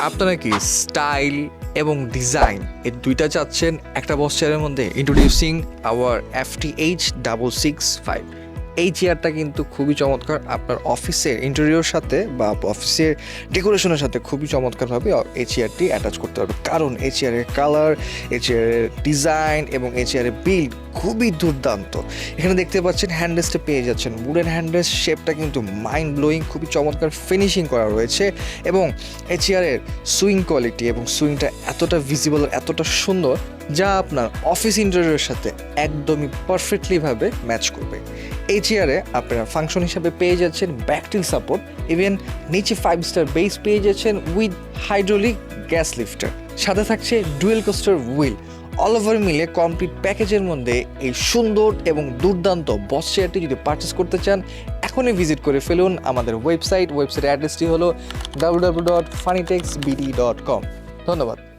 আপনারা কি স্টাইল এবং ডিজাইন এই দুইটা চাচ্ছেন? একটা বস চেয়ারের মধ্যে introducing our F T H double six five এই চেয়ারটা কিন্তু খুবই চমৎকার। আপনার অফিসের ইন্টেরিয়র সাথে বা অফিসের ডেকোরেশনের সাথে খুবই চমৎকারভাবে এই চেয়ারটি অ্যাটাচ করতে হবে। কারণ এই চেয়ারের কালার এই চেয়ারের ডিজাইন এবং এই চেয়ারের বিল্ড খুবই দুর্দান্ত। এখানে দেখতে পাচ্ছেন হ্যান্ডেসটা পেয়ে যাচ্ছেন। উডেন হ্যান্ডেস শেপটা কিন্তু মাইন্ড ব্লোয়িং খুবই চমৎকার ফিনিশিং করা রয়েছে এবং এই চেয়ারের সুইং কোয়ালিটি এবং সুইংটা এতটা ভিজিবল এতটা সুন্দর যা আপনার অফিস ইন্টেরিয়রের সাথে একদমই পারফেক্টলিভাবে ম্যাচ করবে। এই চেয়ারে আপনারা ফাংশন হিসাবে পেয়ে যাচ্ছেন ব্যাকটিল সাপোর্ট ইভেন নিচে ফাইভ স্টার বেস পেয়ে যাচ্ছেন উইথ হাইড্রোলিক গ্যাস লিফটার সাথে থাকছে dual caster wheel all over মিলে কমপ্লিট প্যাকেজের মধ্যে এই সুন্দর এবং দুর্দান্ত বস চেয়ারটি যদি পারচেস করতে চান, এখনই ভিজিট করে ফেলুন আমাদের ওয়েবসাইট ওয়েবসাইট অ্যাড্রেসটি হলো W W dot Funitex BD dot com ধন্যবাদ।